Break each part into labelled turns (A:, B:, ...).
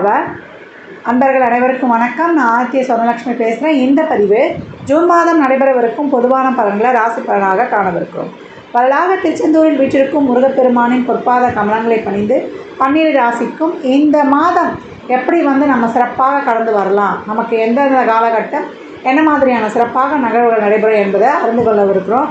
A: பவ அன்பர்கள் அனைவருக்கும் வணக்கம். நான் ஆத்திய சொர்ணலட்சுமி பேசுகிறேன் இந்த பதிவு ஜூன் மாதம் நடைபெறவிருக்கும் பொதுவான பலன்களை ராசி பலனாக காணவிருக்கிறோம் வரலாக திருச்செந்தூரில் வீற்றிருக்கும் முருகப்பெருமானின் பொற்பாத கமலங்களை பணிந்து பன்னிரு ராசிக்கும் இந்த மாதம் எப்படி வந்து நம்ம சிறப்பாக கடந்து வரலாம்? நமக்கு எந்தெந்த காலகட்டம் என்ன மாதிரியான சிறப்பாக நகர்வுகள் நடைபெறும் என்பதை அறிந்து கொள்ளவிருக்கிறோம்.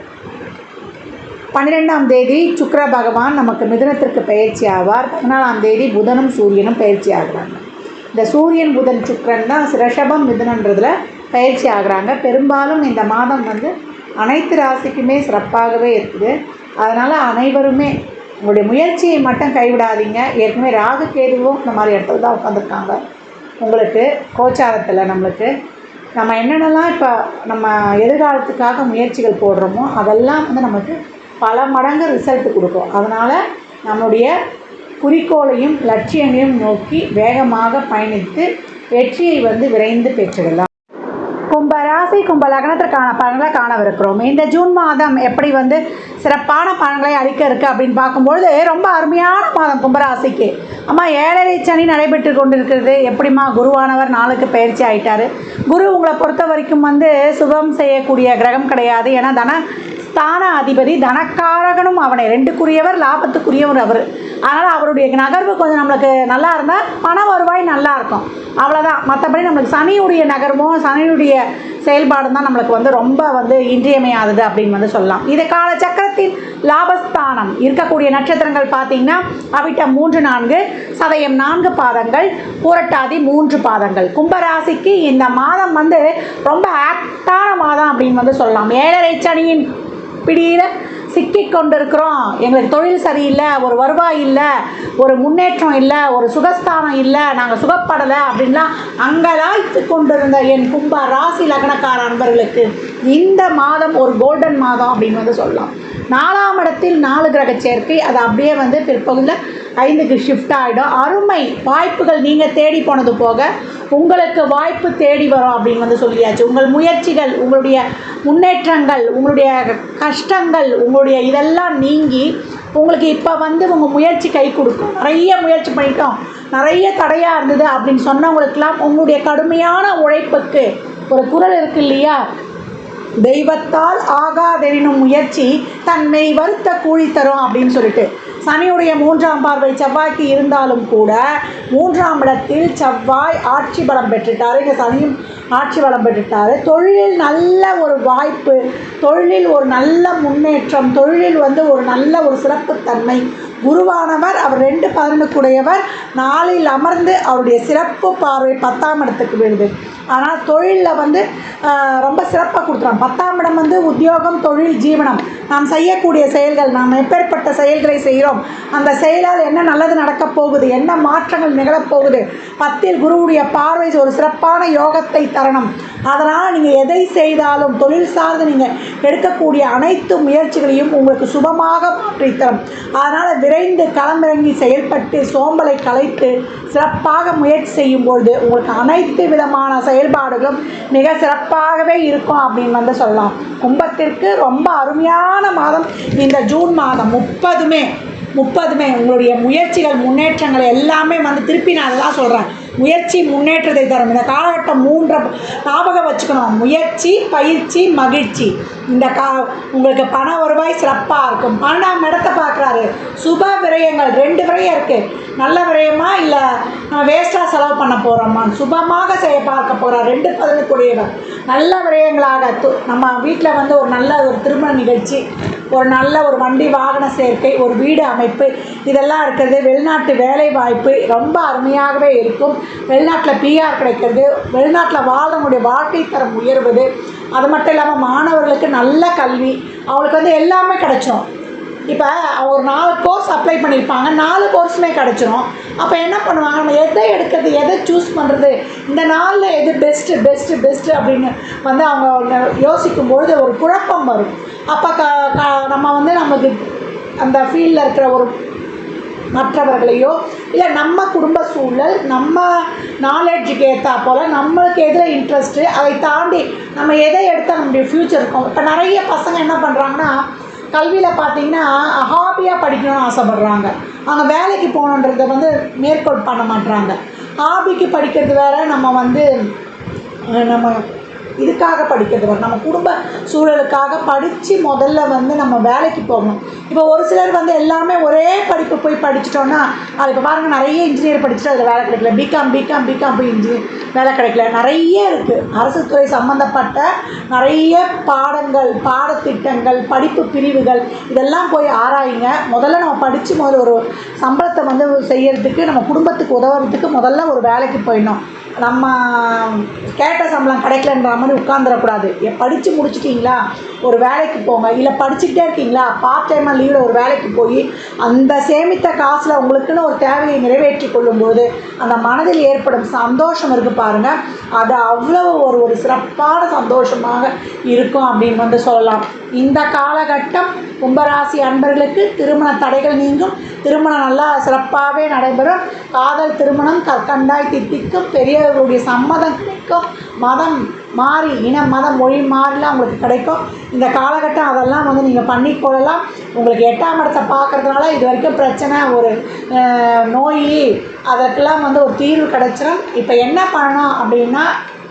A: பன்னிரெண்டாம் தேதி சுக்கர பகவான் நமக்கு மிதுனத்திற்கு பயிற்சி ஆவார். பதினாலாம் தேதி புதனும் சூரியனும் பயிற்சி ஆகுறாங்க. இந்த சூரியன் புதன் சுக்கரன் தான் ரிஷபம் மிதுனன்றதில் பயிற்சி ஆகிறாங்க. பெரும்பாலும் இந்த மாதம் வந்து அனைத்து ராசிக்குமே சிறப்பாகவே இருக்குது. அதனால் அனைவருமே உங்களுடைய முயற்சியை மட்டும் கைவிடாதீங்க. ஏற்கனவே ராகு கேதுவும் இந்த மாதிரி இடத்துல தான் உட்காந்துருக்காங்க உங்களுக்கு கோச்சாரத்தில் நம்மளுக்கு நம்ம என்னென்னலாம் இப்போ நம்ம எதிர்காலத்துக்காக முயற்சிகள் போடுறோமோ அதெல்லாம் வந்து நமக்கு பல மடங்கு ரிசல்ட் கொடுக்கும். அதனால் நம்முடைய குறிக்கோளையும் லட்சியங்களையும் நோக்கி வேகமாக பயணித்து வெற்றியை வந்து விரைந்து பெற்றிடலாம் கும்ப ராசி கும்ப லக்னத்திற்கான பலன்களை காணவிருக்கிறோம். இந்த ஜூன் மாதம் எப்படி வந்து சிறப்பான பலன்களை அளிக்க இருக்குது அப்படின்னு பார்க்கும்பொழுது ரொம்ப அருமையான மாதம் கும்பராசிக்கு. அம்மா ஏழரை சனி நடைபெற்று கொண்டிருக்கிறது. எப்படிம்மா குருவானவர் நாளுக்கு பயிற்சி ஆகிட்டார் குரு உங்களை பொறுத்த வரைக்கும் வந்து சுபம் செய்யக்கூடிய கிரகம் கிடையாது. ஏன்னா தன ஸ்தான அதிபதி தனக்காரகனும் அவனை ரெண்டுக்குரியவர் லாபத்துக்குரியவர் அவர். அதனால் அவருடைய நகர்வு கொஞ்சம் நம்மளுக்கு நல்லா இருந்தால் பண வருவாய் நல்லா இருக்கும். அவ்வளோதான் மற்றபடி நம்மளுக்கு சனியுடைய நகர்வும் சனியுடைய செயல்பாடும் தான் நம்மளுக்கு வந்து ரொம்ப வந்து இன்றியமையாதது அப்படின்னு வந்து சொல்லலாம். இது கால சக்கரத்தின் லாபஸ்தானம். இருக்கக்கூடிய நட்சத்திரங்கள் பார்த்தீங்கன்னா அவிட்டம் மூன்று நான்கு சதயம் நான்கு பாதங்கள் பூரட்டாதி மூன்று பாதங்கள். கும்பராசிக்கு இந்த மாதம் வந்து ரொம்ப ஆக்டான மாதம் அப்படின்னு வந்து சொல்லலாம். ஏழரை சனியின் பிடியில் சிக்கி கொண்டிருக்கிறோம் எங்களுக்கு தொழில் சரியில்லை ஒரு வருவாய் இல்லை ஒரு முன்னேற்றம் இல்லை ஒரு சுகஸ்தானம் இல்லை நாங்கள் சுகப்படலை அப்படின்லாம் அங்கலாய்த்து கொண்டிருந்த என் கும்ப ராசி லக்னக்கார அன்பர்களுக்கு இந்த மாதம் ஒரு கோல்டன் மாதம் அப்படின்னு வந்து சொல்லலாம். நாலாம் இடத்தில் நாலு கிரக சேர்க்கை. அது அப்படியே வந்து பிற்பகுதியில் ஐந்துக்கு ஷிஃப்ட் ஆகிடும் அருமை. வாய்ப்புகள் நீங்கள் தேடி போனது போக உங்களுக்கு வாய்ப்பு தேடி வரும் அப்படின்னு வந்து சொல்லியாச்சு. உங்கள் முயற்சிகள் உங்களுடைய முன்னேற்றங்கள் உங்களுடைய கஷ்டங்கள் உங்களுடைய இதெல்லாம் நீங்கி உங்களுக்கு இப்போ வந்து உங்கள் முயற்சி கை கொடுக்கும். நிறைய முயற்சி பண்ணிட்டோம். நிறைய தடையாக இருந்தது அப்படின்னு சொன்னவங்களுக்கெல்லாம் உங்களுடைய கடுமையான உழைப்புக்கு ஒரு குரல் இருக்கு இல்லையா? தெய்வத்தால் ஆகாதெனினும் முயற்சி தன்னை வருத்த கூலி தரும் அப்படின்னு சொல்லிட்டு. சனியுடைய மூன்றாம் பார்வை செவ்வாய்க்கு இருந்தாலும் கூட மூன்றாம் இடத்தில் செவ்வாய் ஆட்சி பலம் பெற்றுட்டார். இங்கே சனியும் ஆட்சி பலம் பெற்றுட்டார். தொழிலில் நல்ல ஒரு வாய்ப்பு தொழிலில் ஒரு நல்ல முன்னேற்றம் தொழிலில் வந்து ஒரு நல்ல ஒரு சிறப்புத்தன்மை. குருவானவர் அவர் ரெண்டு பதினொன்றுக்குடையவர் நாளில் அமர்ந்து அவருடைய சிறப்பு பார்வை பத்தாம் இடத்துக்கு விழுது. ஆனால் தொழிலில் வந்து ரொம்ப சிறப்பாக கொடுத்துறோம் பத்தாம் இடம் வந்து உத்தியோகம் தொழில் ஜீவனம். நாம் செய்யக்கூடிய செயல்கள் நாம் எப்பேற்பட்ட செயல்களை செய்கிறோம் அந்த செயலால் என்ன நல்லது நடக்கப் போகுது என்ன மாற்றங்கள் நிகழப்போகுது பத்தில் குருவுடைய பார்வை ஒரு சிறப்பான யோகத்தை தரணும். அதனால் நீங்கள் எதை செய்தாலும் தொழில் சார்ந்து நீங்கள் எடுக்கக்கூடிய அனைத்து முயற்சிகளையும் உங்களுக்கு சுபமாக மாற்றித்தரும். அதனால் விரைந்து களமிறங்கி செயல்பட்டு சோம்பலை கலைத்து சிறப்பாக முயற்சி செய்யும் பொழுது உங்களுக்கு அனைத்து விதமான செயல்பாடுகளும் மிக சிறப்பாகவே இருக்கும் அப்படின்னு வந்து சொல்லலாம். கும்பத்திற்கு ரொம்ப அருமையான மாதம். இந்த ஜூன் மாதம் முப்பதுமே முப்பதுமே உங்களுடைய முயற்சிகள் முன்னேற்றங்கள் எல்லாமே வந்து திருப்பி நான் அதெல்லாம் சொல்கிறேன் முயற்சி முன்னேற்றத்தை தரும். இந்த காலகட்டம் மூன்றை ஞாபகம் வச்சுக்கணும். முயற்சி பயிற்சி மகிழ்ச்சி. இந்த கா உங்களுக்கு பண வருவாய் சிறப்பாக இருக்கும். பன்னெண்டாம் இடத்தை பார்க்குறாரு சுப விரயங்கள் ரெண்டு விரயம் இருக்குது நல்ல விரயமா இல்லை நம்ம வேஸ்ட்டாக செலவு பண்ண போகிறோமா சுபமாக செய்ய பார்க்க போகிறார் ரெண்டு பதினெட்டுடையவர் நல்ல விரயங்களாக து நம்ம வீட்டில் வந்து ஒரு நல்ல ஒரு திருமண நிகழ்ச்சி ஒரு நல்ல ஒரு வண்டி வாகன சேர்க்கை ஒரு வீடு அமைப்பு இதெல்லாம் இருக்கிறது. வெளிநாட்டு வேலை வாய்ப்பு ரொம்ப அருமையாகவே இருக்கும். வெளிநாட்டில் பிஆர் கிடைக்கிறது வெளிநாட்டில் வாழக்கூடிய வாழ்க்கை தரம் உயர்வது அது மட்டும் இல்லாமல் மாணவர்களுக்கு நல்ல கல்வி அவங்களுக்கு வந்து எல்லாமே கிடைச்சோம் இப்போ ஒரு நாலு கோர்ஸ் அப்ளை பண்ணியிருப்பாங்க நாலு கோர்ஸுமே கிடச்சிரும். அப்போ என்ன பண்ணுவாங்க? நம்ம எதை எடுக்கிறது எதை சூஸ் பண்ணுறது இந்த நாளில் எது பெஸ்ட்டு பெஸ்ட்டு பெஸ்ட்டு அப்படின்னு வந்து அவங்க யோசிக்கும்பொழுது ஒரு குழப்பம் வரும். அப்போ க நம்ம வந்து நமக்கு அந்த ஃபீல்டில் இருக்கிற ஒரு மற்றவர்களையோ இல்லை நம்ம குடும்ப சூழல் நம்ம நாலேஜுக்கு ஏற்றா போல் நம்மளுக்கு எதில் இன்ட்ரெஸ்ட்டு அதை தாண்டி நம்ம எதை எடுத்தால் நம்முடைய ஃப்யூச்சர் இருக்கும் இப்போ நிறைய பசங்க என்ன பண்ணுறாங்கன்னா கல்வியில் பார்த்தீங்கன்னா ஹாபியாக படிக்கணும்னு ஆசைப்பட்றாங்க. அவங்க வேலைக்கு போகணுன்றதை வந்து மேற்கோள் பண்ண மாட்டுறாங்க ஹாபிக்கு படிக்கிறது வேறு நம்ம வந்து நம்ம இதுக்காக படிக்கிறது வரும் நம்ம குடும்ப சூழலுக்காக படித்து முதல்ல வந்து நம்ம வேலைக்கு போகணும். இப்போ ஒரு சிலர் வந்து எல்லாமே ஒரே படிப்பு போய் படிச்சிட்டோன்னா அது இப்போ பாருங்கள் நிறைய இன்ஜினியர் படிச்சுட்டு அதில் வேலை கிடைக்கல. பிகாம் பிகாம் பிகாம் போய் இன்ஜினியர் வேலை கிடைக்கல. நிறைய இருக்குது அரசு துறை சம்மந்தப்பட்ட நிறைய பாடங்கள் பாடத்திட்டங்கள் படிப்பு பிரிவுகள் இதெல்லாம் போய் ஆராயுங்க. முதல்ல நம்ம படித்து முதல்ல ஒரு சம்பளத்தை வந்து செய்யறதுக்கு நம்ம குடும்பத்துக்கு உதவுறதுக்கு முதல்ல ஒரு வேலைக்கு போயிடணும். நம்ம கேட்ட சம்பளம் கிடைக்கலன்ற மாதிரி உட்காந்துடக்கூடாது படித்து முடிச்சிட்டிங்களா? ஒரு வேலைக்கு போங்க. இல்லை படிச்சுக்கிட்டே இருக்கீங்களா? பார்ட் டைமாக லீவில் ஒரு வேலைக்கு போய் அந்த சேமித்த காசில் உங்களுக்குன்னு ஒரு தேவையை நிறைவேற்றி கொள்ளும்போது அந்த மனதில் ஏற்படும் சந்தோஷம் இருக்குது பாருங்கள் அது அவ்வளோ ஒரு ஒரு சிறப்பான சந்தோஷமாக இருக்கும் அப்படின்னு வந்து சொல்லலாம். இந்த காலகட்டம் கும்பராசி அன்பர்களுக்கு திருமண தடைகள் நீங்கும். திருமணம் நல்லா சிறப்பாகவே நடைபெறும். காதல் திருமணம் கற்கண்டாய் தித்திக்கும் பெரியவர்களுடைய சம்மதம் கிடைக்கும் மதம் மாறி இன மதம் மொழி மாறிலாம் உங்களுக்கு கிடைக்கும். இந்த காலகட்டம் அதெல்லாம் வந்து நீங்கள் பண்ணிக்கொள்ளலாம் உங்களுக்கு எட்டாம் இடத்தை பார்க்கறதுனால இது வரைக்கும் பிரச்சனை ஒரு நோய் அதற்கெல்லாம் வந்து ஒரு தீர்வு கிடைச்சிடும் இப்போ என்ன பண்ணணும் அப்படின்னா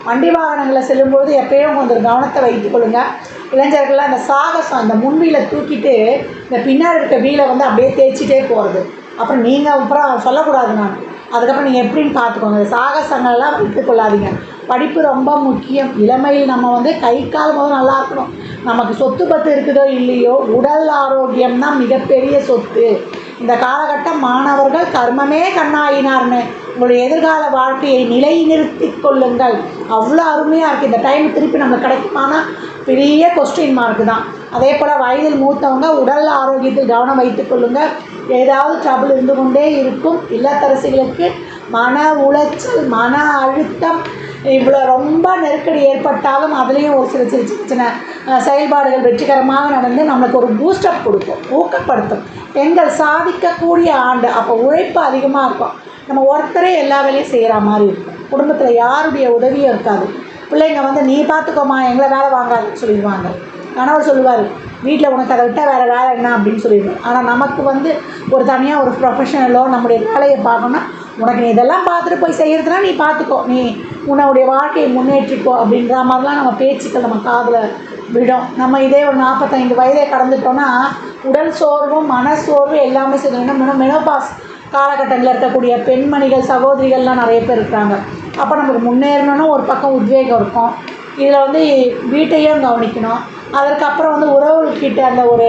A: வண்டி வாகனங்களில் செல்லும்போது எப்பயும் கொஞ்சம் கவனத்தை வைத்துக்கொள்ளுங்கள் இளைஞர்கள்லாம் அந்த சாகசம் அந்த முன்வீலை தூக்கிட்டு இந்த பின்னாடி இருக்க வீலை வந்து அப்படியே தேய்ச்சிட்டே போகிறது அப்புறம் நீங்கள் அப்புறம் சொல்லக்கூடாது நான். அதுக்கப்புறம் நீங்கள் எப்படின்னு பார்த்துக்கோங்க. இந்த சாகசங்கள்லாம் வைத்துக் கொள்ளாதீங்க. படிப்பு ரொம்ப முக்கியம். இளமையில் நம்ம வந்து கை கால் முதல் நல்லா இருக்கணும். நமக்கு சொத்து பத்து இருக்குதோ இல்லையோ உடல் ஆரோக்கியம் தான் மிகப்பெரிய சொத்து. இந்த காலகட்டம் மாணவர்கள் கர்மமே கண்ணாயினார்னு. உங்களுடைய எதிர்கால வாழ்க்கையை நிலைநிறுத்தி கொள்ளுங்கள். அவ்வளோ அருமையாக இருக்குது இந்த டைம் திருப்பி நம்ம கிடைக்குமானா பெரிய கொஸ்டின் மார்க் தான். அதே போல் வயதில் மூத்தவங்க உடல் ஆரோக்கியத்தில் கவனம் வைத்துக் கொள்ளுங்கள் ஏதாவது ட்ரபிள் இருந்து கொண்டே இருக்கும். இல்லத்தரசிகளுக்கு மன உளைச்சல் மன அழுத்தம் இவ்வளோ ரொம்ப நெருக்கடி ஏற்பட்டாலும் அதுலேயும் ஒரு சில சின்ன சின்ன சின்ன செயல்பாடுகள் வெற்றிகரமாக நடந்து நம்மளுக்கு ஒரு பூஸ்டப் கொடுக்கும் ஊக்கப்படுத்தும். பெண்கள் சாதிக்கக்கூடிய ஆண்டு அப்போ உழைப்பு அதிகமாக இருக்கும். நம்ம ஒருத்தரே எல்லா வேலையும் செய்கிற மாதிரி இருக்கும். குடும்பத்தில் யாருடைய உதவியும் இருக்காது. பிள்ளைங்க வந்து நீ பார்த்துக்கோமா எங்களை வேலை வாங்காதுன்னு சொல்லிடுவாங்க. கணவர் சொல்லுவார் வீட்டில் உனக்கு அதை விட்டால் வேறு வேலை என்ன? அப்படின்னு சொல்லிடுவார். ஆனால் நமக்கு வந்து ஒரு தனியாக ஒரு ப்ரொஃபஷனலோ நம்முடைய வேலையை பார்க்கணும்னா உனக்கு நீ இதெல்லாம் பார்த்துட்டு போய் செய்கிறதுனா நீ பார்த்துக்கோ. நீ உன்னுடைய வாழ்க்கையை முன்னேற்றிக்கோ அப்படின்ற மாதிரிலாம் நம்ம பேச்சுக்கள் நம்ம காதில் விடும். நம்ம இதே ஒரு நாற்பத்தைந்து வயதே கடந்துட்டோன்னா உடல் சோர்வும் மன சோர்வு எல்லாமே சேர்ந்து மெனோபாஸ் காலகட்டங்களில் இருக்கக்கூடிய பெண்மணிகள் சகோதரிகள்லாம் நிறைய பேர் இருக்காங்க. அப்போ நமக்கு முன்னேறணும்னா ஒரு பக்கம் உத்வேகம் இருக்கும். இதில் வந்து வீட்டையும் கவனிக்கணும். அதற்கப்புறம் வந்து உறவுகிட்ட அந்த ஒரு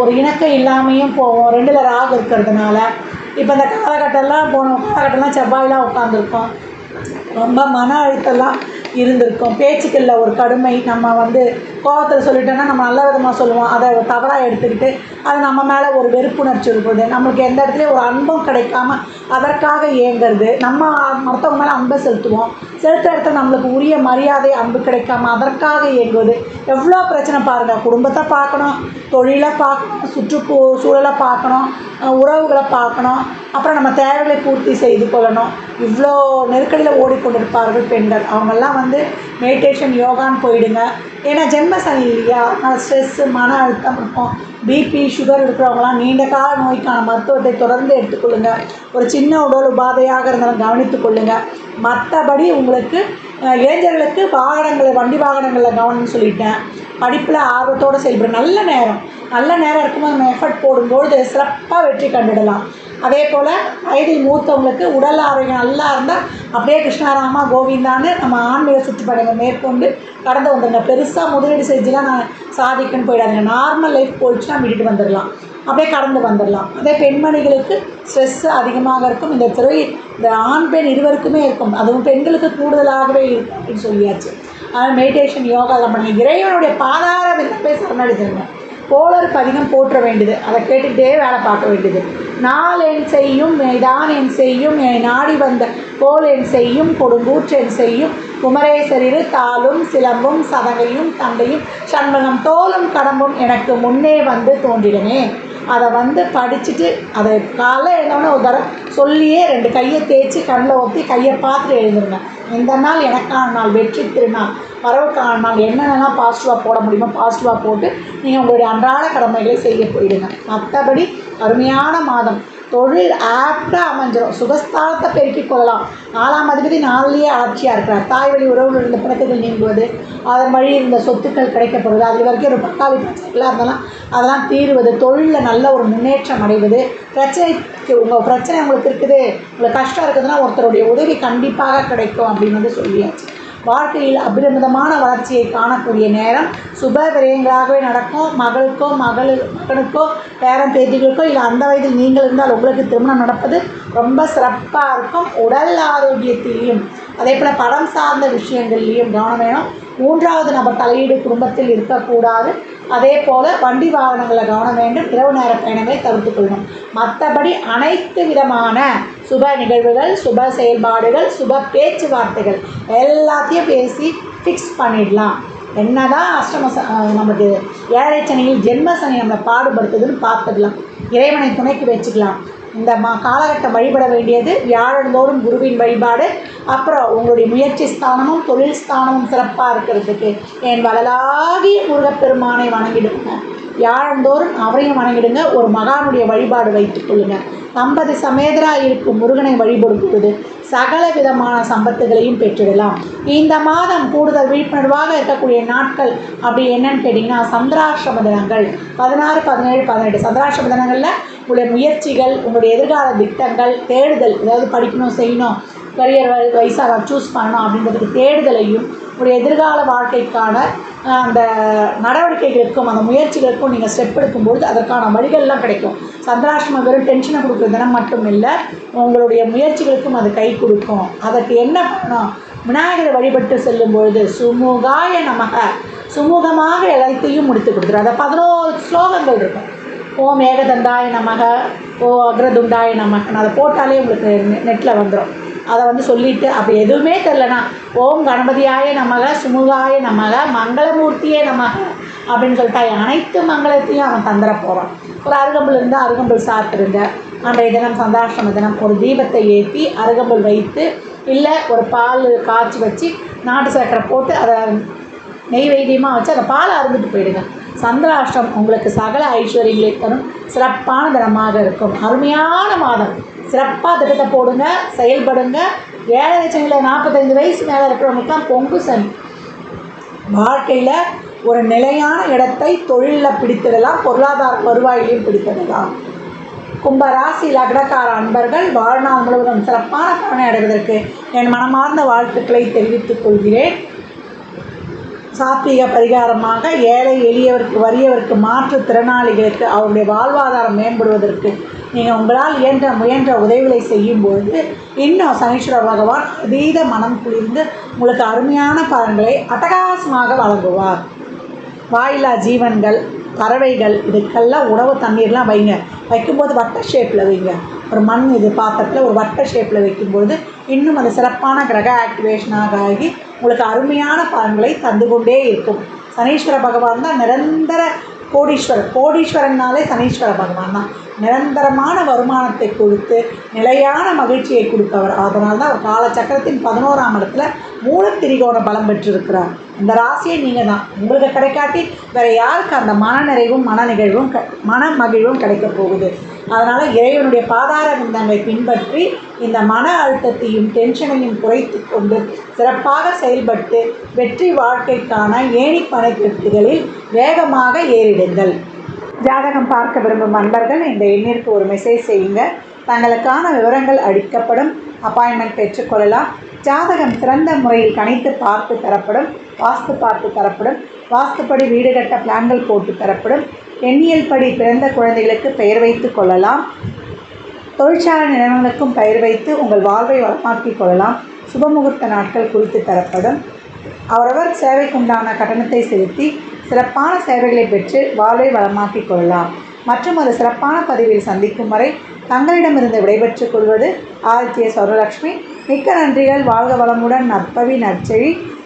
A: ஒரு இணக்கம் இல்லாமையும் போவோம் ரெண்டில் ராகு இருக்கிறதுனால இப்போ இந்த காலகட்டம்லாம் போன காலகட்டம்லாம் செவ்வாயெலாம் உட்காந்துருக்கோம் ரொம்ப மன அழுத்தம்லாம் இருந்திருக்கும். பேச்சுக்களில் ஒரு கடுமை நம்ம வந்து கோபத்தில் சொல்லிட்டோன்னா நம்ம நல்ல விதமாக சொல்லுவோம். அதை தவறாக எடுத்துக்கிட்டு அது நம்ம மேலே ஒரு வெறுப்புணர்ச்சி இருப்பது நம்மளுக்கு எந்த இடத்துலையும் ஒரு அன்பும் கிடைக்காம அதற்காக ஏங்குறது நம்ம மற்றவங்க மேலே அன்பை செலுத்துவோம். செலுத்த இடத்துல நம்மளுக்கு உரிய மரியாதை அன்பு கிடைக்காம அதற்காக இயங்குவது. எவ்வளோ பிரச்சனை பாருங்கள் குடும்பத்தை பார்க்கணும் தொழிலை பார்க்கணும் சுற்றுப்பு சூழலை பார்க்கணும் உறவுகளை பார்க்கணும். அப்புறம் நம்ம தேவைகளை பூர்த்தி செய்து கொள்ளணும். இவ்வளோ நெருக்கடியில் ஓடிக்கொண்டிருப்பார்கள் பெண்கள். அவங்கெல்லாம் வந்து மெடிடேஷன் யோகான்னு போயிடுங்க. ஏன்னா ஜென்ம சனி இல்லையா அதனால் ஸ்ட்ரெஸ்ஸு மன அழுத்தம் இருக்கும். பிபி சுகர் இருக்கிறவங்களாம் நீண்ட கால நோய்க்கான மருத்துவத்தை தொடர்ந்து எடுத்துக்கொள்ளுங்க. ஒரு சின்ன உடல் உபாதையாக இருந்தாலும் கவனித்துக் கொள்ளுங்க. மற்றபடி உங்களுக்கு இளைஞர்களுக்கு வாகனங்களை வண்டி வாகனங்களில் கவனம்னு சொல்லிட்டேன். படிப்பில் ஆர்வத்தோடு செயல்படும் நல்ல நேரம். நல்ல நேரம் இருக்கும்போது நம்ம எஃபர்ட் போடும்பொழுது சிறப்பாக வெற்றி கண்டுடலாம். அதே போல் வயதில் மூத்தவங்களுக்கு உடல் ஆரோக்கியம் நல்லா இருந்தால் அப்படியே கிருஷ்ணாராமா கோவிந்தான்னு நம்ம ஆன்மீக சுற்றுப்பயணங்கள் மேற்கொண்டு கடந்து வந்துடுங்க பெருசாக முதலீடு செஞ்சுலாம் நான் சாதிக்கணும்னு போயிடாதுங்க. நார்மல் லைஃப் போயிடுச்சுன்னா விட்டுட்டு வந்துடலாம். அப்படியே கடந்து வந்துடலாம். அதே பெண்மணிகளுக்கு ஸ்ட்ரெஸ்ஸு அதிகமாக இருக்கும். இந்த துறை இந்த ஆண் பெண் இருவருக்குமே இருக்கும். அதுவும் பெண்களுக்கு கூடுதலாகவே இருக்கும் அப்படின்னு சொல்லியாச்சு. அதனால் மெடிடேஷன் யோகா எல்லாம் பண்ணுங்க. இறைவனுடைய பாதார விருப்பை சரணடைஞ்சிருங்க. கோளறு அதிகம் போற்ற வேண்டியது. அதை கேட்டுக்கிட்டே வேலை பார்க்க வேண்டியது. நாள் என் செய்யும் தான் என் செய்யும் என் நாடி வந்த கோல் என் செய்யும் கொடுங்கூற்றென் செய்யும் குமரேசரிரு தாளும் சிலம்பும் சதகையும் தண்டையும் சண்முகம் தோலும் கடம்பும் எனக்கு முன்னே வந்து தோன்றிடுமே. அதை வந்து படிச்சுட்டு அதை காலைல எழுந்தோடனே ஒரு தடவை சொல்லியே ரெண்டு கையை தேய்ச்சி கண்ணில் ஊற்றி கையை பார்த்துட்டு எழுந்துருங்க. இந்த நாள் எனக்கான நாள் வெற்றி திருநாள் வரவுக்கான நாள் என்னென்னலாம் பாசிட்டிவாக போட முடியுமோ பாசிட்டிவாக போட்டு நீங்கள் உங்களுடைய அன்றாட கடமைகளை செய்ய போயிடுங்க. மற்றபடி அருமையான மாதம். தொழில் ஆப்டாக அமைஞ்சிடும் சுகஸ்தானத்தை பெருக்கிக் கொள்ளலாம். நாலாம் அதிபதி நாளிலேயே ஆட்சியாக இருக்கிறார். தாய் வழி உறவில் இருந்த பிணக்குகள் நீங்குவது அதன் வழி இருந்த சொத்துக்கள் கிடைக்கப்படுவது அது வரைக்கும் ஒரு பக்காளி பிரச்சனைகளாக இருந்தாலும் அதெல்லாம் தீருவது தொழிலில் நல்ல ஒரு முன்னேற்றம் அடைவது பிரச்சனைக்கு உங்கள் பிரச்சனை உங்களுக்கு இருக்குது உங்களுக்கு கஷ்டம் இருக்குதுன்னா ஒருத்தருடைய உதவி கண்டிப்பாக கிடைக்கும் அப்படின்னு வந்து சொல்லியாச்சு. வாழ்க்கையில் அபிரமிதமான வளர்ச்சியை காணக்கூடிய நேரம் சுப விரயங்களாகவே நடக்கும். மகளுக்கோ மகள் மகனுக்கோ பேரன் பேத்திகளுக்கோ இல்லை அந்த வயதில் நீங்கள் இருந்தால் உங்களுக்கு திருமணம் நடப்பது ரொம்ப சிறப்பாக இருக்கும். உடல் ஆரோக்கியத்திலையும் அதே போல் படம் சார்ந்த விஷயங்கள்லேயும் கவனம் வேணும். மூன்றாவது நபர் தலையீடு குடும்பத்தில் இருக்கக்கூடாது. அதே போல் வண்டி வாகனங்களை கவனம் வேண்டும். இரவு நேர பயணங்களை தவிர்த்து கொள்ளணும். மற்றபடி அனைத்து விதமான சுப நிகழ்வுகள் சுப செயல்பாடுகள் சுப பேச்சுவார்த்தைகள் எல்லாத்தையும் பேசி ஃபிக்ஸ் பண்ணிடலாம். என்னதான் அஷ்டம ச நமக்கு ஏழரை சனியில் ஜென்ம சனி நம்மளை பாடுபடுத்துதுன்னு பார்த்துக்கலாம் இறைவனை துணைக்கு வச்சுக்கலாம். இந்த மா காலகட்டம் வழிபட வேண்டியது வியாழந்தோறும் குருவின் வழிபாடு. அப்புறம் உங்களுடைய முயற்சி ஸ்தானமும் தொழில் ஸ்தானமும் சிறப்பாக இருக்கிறதுக்கு என் வளலாகிய முருகப்பெருமானை வணங்கிடுங்க. வியாழந்தோறும் அவரையும் வணங்கிடுங்க. ஒரு மகானுடைய வழிபாடு வைத்துக் கொள்ளுங்கள் தம்பதி சமேதராக இருக்கும் முருகனை வழிபடுத்துவது சகல விதமான சம்பத்துகளையும் பெற்றிடலாம். இந்த மாதம் கூடுதல் விழிப்புணர்வாக இருக்கக்கூடிய நாட்கள் அப்படி என்னன்னு கேட்டிங்கன்னா சந்திராஷ்டம தினங்கள் பதினாறு பதினேழு பதினெட்டு சந்திராஷ்டம தினங்களில் உங்களுடைய முயற்சிகள் உங்களுடைய எதிர்கால திட்டங்கள் தேடுதல் ஏதாவது படிக்கணும் செய்யணும் கரியர் வயசாக சூஸ் பண்ணணும் அப்படின்றதுக்கு தேடுதலையும் ஒரு எதிர்கால வாழ்க்கைக்கான அந்த நடவடிக்கைகளுக்கும் அந்த முயற்சிகளுக்கும் நீங்கள் ஸ்டெப் எடுக்கும்பொழுது அதற்கான வழிகள்லாம் கிடைக்கும். சந்திராஷ்டமம் வெறும் டென்ஷனை கொடுக்குற தினம் மட்டும் இல்லை உங்களுடைய முயற்சிகளுக்கும் அது கை கொடுக்கும். அதற்கு என்ன பண்ணணும்? விநாயகரை வழிபட்டு செல்லும் பொழுது சுமுகாய நமக. சுமூகமாக எல்லாத்தையும் முடித்து கொடுத்துரும் அதை பதினோரு ஸ்லோகங்கள் இருக்கும். ஓம் ஏகதண்டாய நமக ஓ அக்ரதுண்டாய நமகன்னு அதை போட்டாலே உங்களுக்கு நெட்டில் வந்துடும் அதை வந்து சொல்லிவிட்டு அப்போ எதுவுமே தெரிலனா ஓம் கணபதியாய நமக சுமுகாய நமக மங்களமூர்த்தியே நமக அப்படின்னு சொல்லிட்டா அனைத்து மங்களத்தையும் அவன் தந்துட போகிறான் ஒரு அருகம்புல் இருந்தால் அருகம்புல் சாப்பிட்டுருங்க. அன்றைய தினம் சந்தாஷ்டம தினம் ஒரு தீபத்தை ஏற்றி அருகம்புல் வைத்து இல்லை ஒரு பால் காய்ச்சி வச்சு நாட்டு சர்க்கரை போட்டு அதை நெய்வேத்தியமாக வச்சு அந்த பாலை அருந்துட்டு போயிடுங்க. சந்திராஷ்டம் உங்களுக்கு சகல ஐஸ்வர்யங்களை தரும். சிறப்பான தினமாக இருக்கும். அருமையான மாதம். சிறப்பாக திட்டத்தை போடுங்க செயல்படுங்க. ஏழை லட்சங்களில் நாற்பத்தைந்து வயசு மேலே இருக்கிறவங்களுக்கு தான் பொங்கு சனி. வாழ்க்கையில் ஒரு நிலையான இடத்தை தொழிலில் பிடித்திடலாம் பொருளாதார வருவாயிலையும் பிடித்திடலாம். கும்ப ராசி லக்னக்கார அன்பர்கள் வாழ்நாள் முழுவதும் சிறப்பான பலனை அடைவதற்கு என் மனமார்ந்த வாழ்த்துக்களை தெரிவித்துக் கொள்கிறேன். சாத்வீக பரிகாரமாக ஏழை எளியவருக்கு வறியவருக்கு மாற்றுத்திறனாளிகளுக்கு அவருடைய வாழ்வாதாரம் மேம்படுவதற்கு நீங்கள் உங்களால் இயன்ற முயன்ற உதவிகளை செய்யும்பொழுது இன்னும் சனீஸ்வர பகவான் அதீத மனம் குளிர்ந்து உங்களுக்கு அருமையான பலன்களை அட்டகாசமாக வழங்குவார். வாயில்லா ஜீவன்கள் பறவைகள் இதுக்கெல்லாம் உணவு தண்ணீர்லாம் வைங்க. வைக்கும்போது வட்ட ஷேப்பில் வைங்க. ஒரு மண் இது பாத்திரத்தில் ஒரு வட்ட ஷேப்பில் வைக்கும்போது இன்னும் அது சிறப்பான கிரக ஆக்டிவேஷனாக ஆகி உங்களுக்கு அருமையான பலன்களை தந்து கொண்டே இருக்கும். சனீஸ்வர பகவான் தான் நிரந்தர கோடீஸ்வரர். கோடீஸ்வரன்னாலே சனீஸ்வர பகவான் தான். நிரந்தரமான வருமானத்தை கொடுத்து நிலையான மகிழ்ச்சியை கொடுத்தவர். அதனால தான் அவர் காலச்சக்கரத்தின் பதினோராம் இடத்துல மூலத்திரிகோண பலம் பெற்றிருக்கிறார். இந்த ராசியே நீங்கள் தான் உங்களுக்கு கிடைக்காட்டி வேறு யாருக்கு அந்த மன நிறைவும் மன நிகழ்வும் க மன மகிழ்வும் கிடைக்க போகுது? அதனால் இறைவனுடைய பாதார விந்தங்களை பின்பற்றி இந்த மன அழுத்தத்தையும் டென்ஷனையும் குறைத்து கொண்டு சிறப்பாக செயல்பட்டு வெற்றி வாழ்க்கைக்கான ஏணி பணக்கெட்டுகளில் வேகமாக ஏறிடுங்கள். ஜாதகம் பார்க்க விரும்பும் நண்பர்கள் இந்த எண்ணிற்கு ஒரு மெசேஜ் செய்யுங்க. தங்களுக்கான விவரங்கள் அளிக்கப்படும். அப்பாயின்மெண்ட் பெற்றுக்கொள்ளலாம் ஜாதகம் சிறந்த முறையில் கணித்து பார்த்து தரப்படும். வாஸ்து பார்த்து தரப்படும். வாஸ்துப்படி வீடு கட்ட பிளான்கள் போட்டு தரப்படும். எண்ணியல் படி பிறந்த குழந்தைகளுக்கு பெயர் வைத்து கொள்ளலாம். தொழிற்சாலை நிறுவனங்களுக்கும் பெயர் வைத்து உங்கள் வாழ்வை வளமாக்கிக் கொள்ளலாம். சுபமுகூர்த்த நாட்கள் குறித்து தரப்படும். அவரவர் சேவைக்குண்டான கட்டணத்தை செலுத்தி சிறப்பான சேவைகளை பெற்று வாழ்வை வளமாக்கிக் கொள்ளலாம். மற்றும் ஒரு சிறப்பான பதிவில் சந்திக்கும் வரை தங்களிடமிருந்து விடைபெற்றுக் கொள்வது ஆதித்ய சௌரலக்ஷ்மி மிக்க நன்றிகள். வாழ்க வளமுடன். நற்பவி நற்செழி.